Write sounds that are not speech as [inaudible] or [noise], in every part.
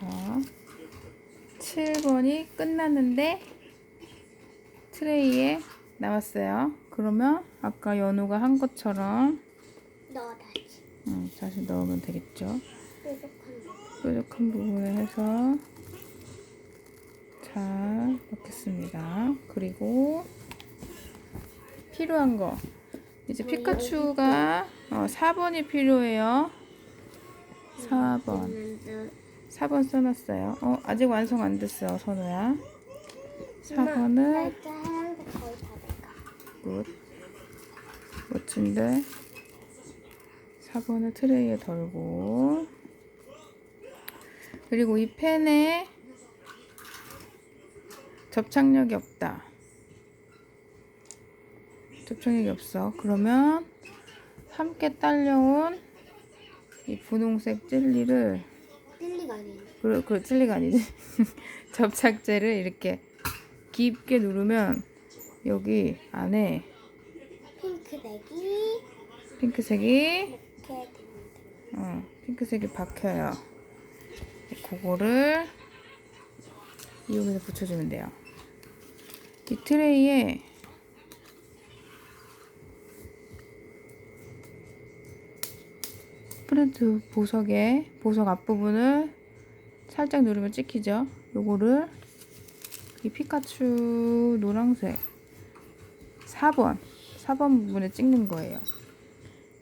자, 7번이 끝났는데 트레이에 나왔어요. 그러면 아까 연우가 한 것처럼 넣어다지. 음, 다시 넣으면 되겠죠. 뾰족한 부분을 해서 잘 넣겠습니다. 그리고 필요한 거 이제 피카츄가 어, 4번이 필요해요. 4번. 있는데 4번 써놨어요. 어, 아직 완성 안 됐어, 선우야. 4번을 살짝 하얀색 거의 다 돼가. 굿. 멋진데. 4번을 트레이에 덜고. 그리고 이 펜에 접착력이 없다. 접착력이 없어. 그러면 함께 딸려온 이 분홍색 젤리를 찔리가 아니네. 그, 그 젤리가 아니지. [laughs] 접착제를 이렇게 깊게 누르면 여기 안에 핑크색이 핑크색이 이렇게. 어, 핑크색이 박혀요. 그거를 이용해서 붙여주면 돼요. 이 트레이에 프린트 보석에 보석 앞부분을 살짝 누르면 찍히죠. 요거를 이 피카츄 노란색 4번 4번 부분에 찍는 거예요.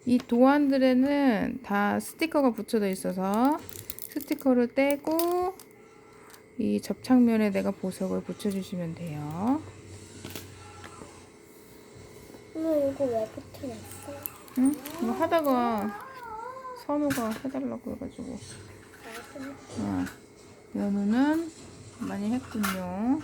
이 도안들에는 다 스티커가 붙여져 있어서 스티커를 떼고 이 접착면에 내가 보석을 붙여주시면 돼요. 엄마 이거 왜 붙여놨어? 응? 이거 하다가 선우가 해달라고 해가지고 나도 어, 연우는 많이 했군요.